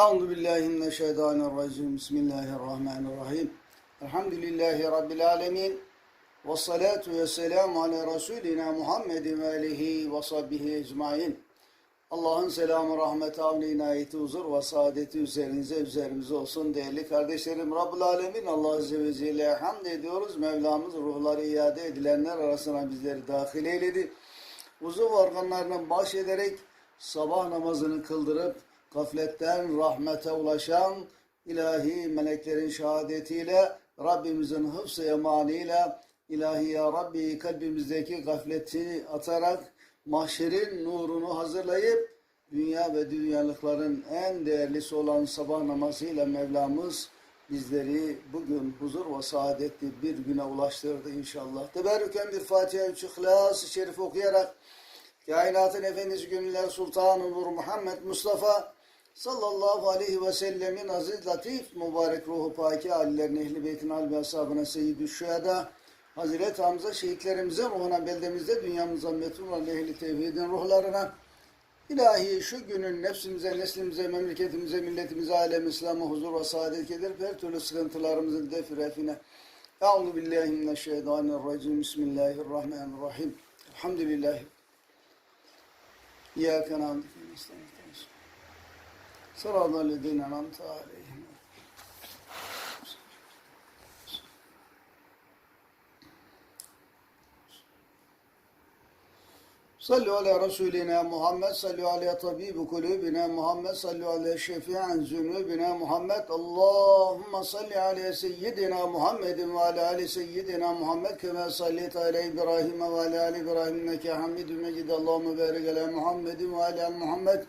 Euzu billahi mineşşeytanirracim. Bismillahirrahmanirrahim. Elhamdülillahi rabbil alamin. Ve salatu ve selamu ala Resulina Muhammedin ve alihi ve sahbihi ecmain. Allah'ın selamı, rahmeti, avni, inayeti, huzur ve saadeti üzerinize, üzerimize olsun değerli kardeşlerim. Rabbul Alemin Allah Azze ve Celle'ye hamd ediyoruz. Mevlamız ruhları iade edilenler arasına bizleri dahil eyledi. Uzuv organlarını bahşederek sabah namazını kıldırıp gafletten rahmete ulaşan ilahi meleklerin şehadetiyle Rabbimizin hıfz-ı emaniyle ilahi ya Rabbi kalbimizdeki gafleti atarak mahşerin nurunu hazırlayıp dünya ve dünyalıkların en değerlisi olan sabah namazıyla Mevlamız bizleri bugün huzur ve saadetli bir güne ulaştırdı inşallah. Teberrüken bir Fatiha-i İhlas-ı Şerif okuyarak Kainatın Efendisi Gönüller Sultanı Nur Muhammed Mustafa sallallahu aleyhi ve sellemin aziz latif mübarek ruhu paki alilerine, ehli beytin al ve ashabına seyyid-i şüheda, Hazreti Hamza şehitlerimize, ruhuna beldemizde, dünyamıza metun olan ehli tevhidin ruhlarına, ilahi şu günün nefsimize, neslimize, memleketimize, milletimize, alem İslam'a huzur ve saadet getirip her türlü sıkıntılarımızın def refine. Euzu billahi mineşşeytanirracim. Bismillahirrahmanirrahim. Elhamdülillahi. İyyâke nâmdü ve nestaîn. صراط الذين أنعمت عليهم صلوا على رسولنا محمد صلوا على طبيب قلوبنا محمد صلوا على شفيع ذنوبنا محمد اللهم صل على سيدنا محمد وعلى آل سيدنا محمد كما صليت على إبراهيم وعلى آل إبراهيم إنك حميد مجيد اللهم بارك على محمد وعلى آل محمد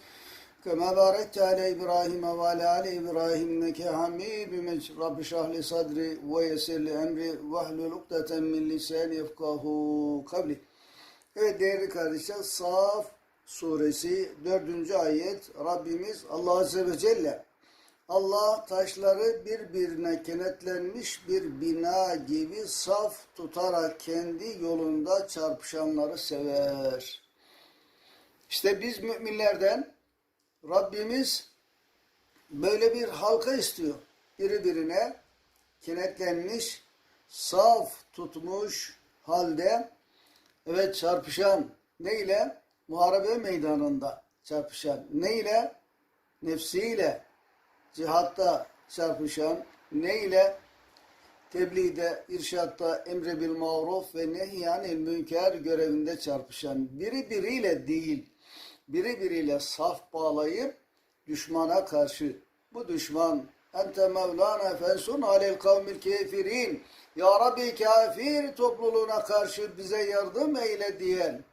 كما باركت على إبراهيم وعلى آل إبراهيم إنك حميد مجيد رب اشرح لي صدري ويسر لي أمري واحلل عقدة من لساني يفقه قولي Evet değerli kardeşler Saf suresi 4. ayet Rabbimiz Allah Azze ve Celle Allah taşları birbirine kenetlenmiş bir bina gibi saf tutarak kendi yolunda çarpışanları sever. İşte biz müminlerden Rabbimiz böyle bir halka istiyor. Birbirine kenetlenmiş, saf tutmuş halde evet çarpışan ne ile? Muharebe meydanında çarpışan. Ne ile? Nefsiyle cihatta çarpışan. Ne ile? Tebliğde, irşatta, emre bil maruf ve nehyanil münker görevinde çarpışan. Biri biriyle değil biri biriyle saf bağlayıp düşmana karşı bu düşman ente mevlana fensun alel kavmil kefirin ya Rabbi kafir topluluğuna karşı bize yardım eyle diyen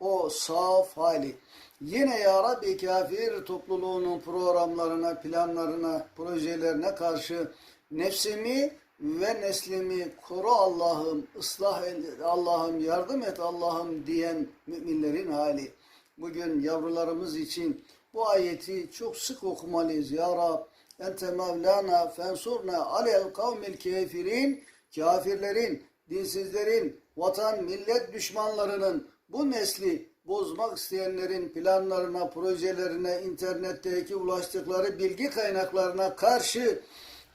o saf hali. Yine ya Rabbi kafir topluluğunun programlarına, planlarına, projelerine karşı nefsimi ve neslimi koru Allah'ım, ıslah Allah'ım, yardım et Allah'ım diyen müminlerin hali. Bugün yavrularımız için bu ayeti çok sık okumalıyız. Ya Rab, ente mevlana fensurna alel kavmil kefirin, kafirlerin, dinsizlerin, vatan, millet düşmanlarının bu nesli bozmak isteyenlerin planlarına, projelerine, internetteki ulaştıkları bilgi kaynaklarına karşı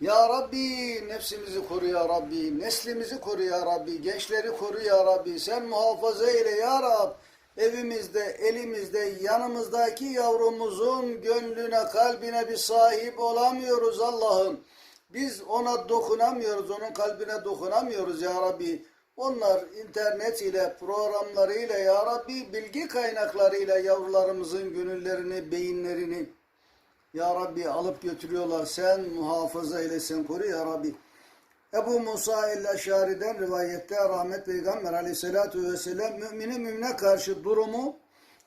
ya Rabbi nefsimizi koru ya Rabbi, neslimizi koru ya Rabbi, gençleri koru ya Rabbi, sen muhafaza eyle ya Rabbi evimizde, elimizde, yanımızdaki yavrumuzun gönlüne, kalbine bir sahip olamıyoruz Allah'ım. Biz ona dokunamıyoruz, onun kalbine dokunamıyoruz ya Rabbi. Onlar internet ile, programlarıyla ya Rabbi, bilgi kaynaklarıyla yavrularımızın gönüllerini, beyinlerini ya Rabbi alıp götürüyorlar. Sen muhafaza eyle, sen koru ya Rabbi. Ebu Musa el-Eşari'den rivayette rahmet peygamber aleyhissalatu vesselam müminin mümine karşı durumu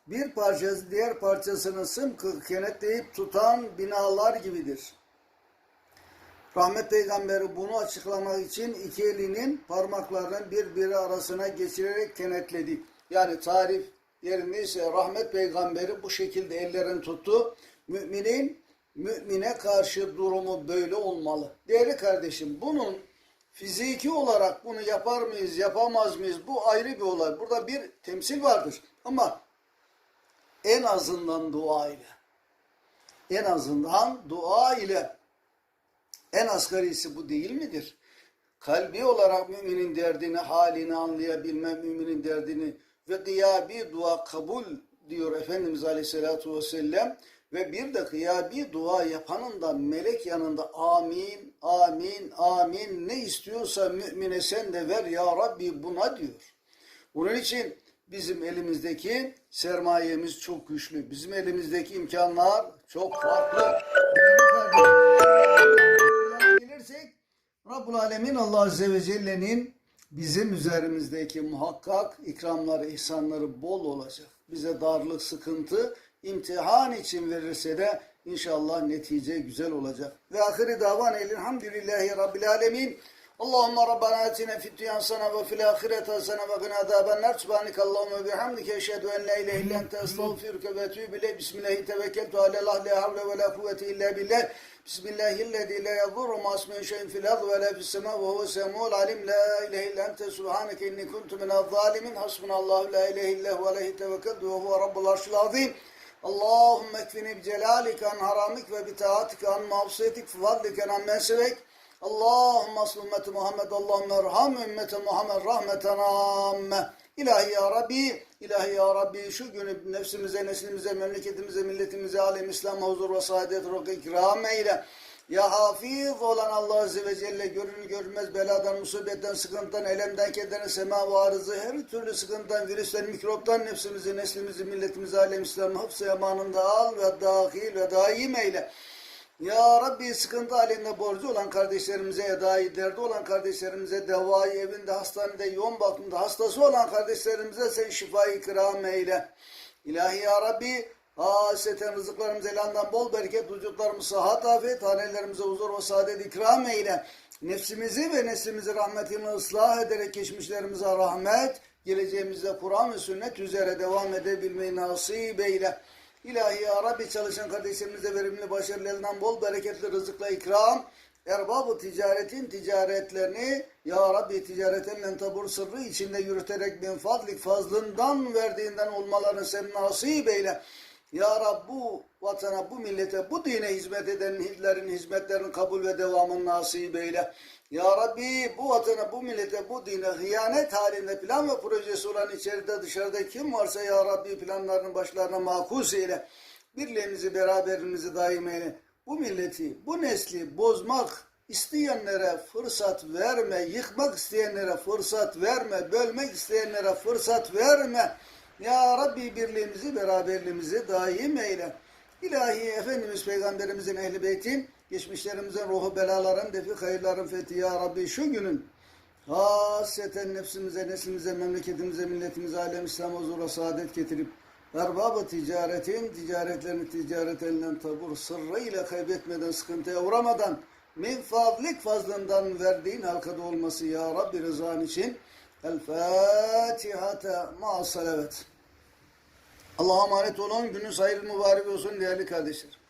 bir parçası diğer parçasını sımkı kenetleyip tutan binalar gibidir. Rahmet peygamberi bunu açıklamak için iki elinin parmaklarını birbiri arasına geçirerek kenetledi. Yani tarif yerindeyse rahmet peygamberi bu şekilde ellerini tuttu. Müminin mümine karşı durumu böyle olmalı. Değerli kardeşim bunun fiziki olarak bunu yapar mıyız, yapamaz mıyız? Bu ayrı bir olay. Burada bir temsil vardır. Ama en azından dua ile. En azından dua ile en asgarisi bu değil midir? Kalbi olarak müminin derdini, halini anlayabilme, müminin derdini ve gıyabi dua kabul diyor Efendimiz Aleyhisselatü Vesselam ve bir de gıyabi dua yapanın da melek yanında amin, amin, amin ne istiyorsa mümine sen de ver ya Rabbi buna diyor. Bunun için bizim elimizdeki sermayemiz çok güçlü. Bizim elimizdeki imkanlar çok farklı. Bilirsek Rabbul Alemin Allah Azze ve Celle'nin bizim üzerimizdeki muhakkak ikramları, ihsanları bol olacak. Bize darlık, sıkıntı, imtihan için verirse de inşallah netice güzel olacak. Ve ahiri davan elhamdülillahi Rabbil Alemin. اللهم ربنا اتنا في الدنيا حسنه وفي الاخره حسنه وقنا عذاب النار سبحانك اللهم وبحمدك اشهد ان لا اله الا انت استغفرك واتوب اليك بسم الله توكلت على الله لا حول ولا قوه الا بالله بسم الله الذي لا يضر مع اسمه شيء في الارض ولا في السماء وهو السميع العليم لا اله الا انت سبحانك اني كنت من الظالمين حسبنا الله لا اله الا هو عليه توكلت وهو رب العرش العظيم Allahümme ekfini bicelalike an haramik ve bitaatik an mavsiyetik fıvadlike an mensivek. Allahümme asıl ümmeti Muhammed, Allahümme erham ümmeti Muhammed rahmeten amme. İlahi ya Rabbi, ilahi ya Rabbi şu günü nefsimize, neslimize, memleketimize, milletimize, alem, İslam, huzur ve saadet, rok, ikram eyle. Ya hafiz olan Allah Azze ve Celle görünür görünmez beladan, musibetten, sıkıntıdan, elemden, kederden, sema ve arızı, her türlü sıkıntıdan, virüsten, mikroptan nefsimizi, neslimizi, milletimizi, alem İslam hıfzı emanında al ve dahil ve daim eyle. Ya Rabbi sıkıntı halinde borcu olan kardeşlerimize, edayı derdi olan kardeşlerimize, devayı evinde, hastanede, yoğun bakımda hastası olan kardeşlerimize sen şifayı ikram eyle. İlahi Ya Rabbi haseten rızıklarımız elandan bol bereket, vücutlarımız sıhhat, afiyet, hanelerimize huzur ve saadet ikram eyle. Nefsimizi ve neslimizi rahmetinle ıslah ederek geçmişlerimize rahmet, geleceğimizde Kur'an ve sünnet üzere devam edebilmeyi nasip eyle. İlahi ya Rabbi çalışan kardeşlerimize verimli başarılarından bol bereketli rızıkla ikram. Erbabı ticaretin ticaretlerini ya Rabbi ticaretinle tabur sırrı içinde yürüterek bin fadlik fazlından verdiğinden olmalarını sen nasip eyle. Ya Rabbi bu vatana, bu millete, bu dine hizmet edenlerin hizmetlerini kabul ve devamını nasip eyle. Ya Rabbi bu vatana, bu millete, bu dine hıyanet halinde plan ve projesi olan içeride dışarıda kim varsa Ya Rabbi planlarının başlarına makus eyle. Birliğimizi, beraberimizi daim eyle. Bu milleti, bu nesli bozmak isteyenlere fırsat verme, yıkmak isteyenlere fırsat verme, bölmek isteyenlere fırsat verme. Ya Rabbi birliğimizi, beraberliğimizi daim eyle. İlahi Efendimiz Peygamberimizin ehli beytin, geçmişlerimizin ruhu belaların, defi hayırların fethi Ya Rabbi şu günün hasreten nefsimize, neslimize, memleketimize, milletimize, alem İslam huzura saadet getirip erbabı ticaretin, ticaretlerini ticaret elinden tabur sırrıyla kaybetmeden, sıkıntıya uğramadan min fadlik fazlından verdiğin halkada olması Ya Rabbi rızan için El Fatiha'ta ma'as salavet. Allah'a emanet olun. Günün hayırlı mübarek olsun değerli kardeşler.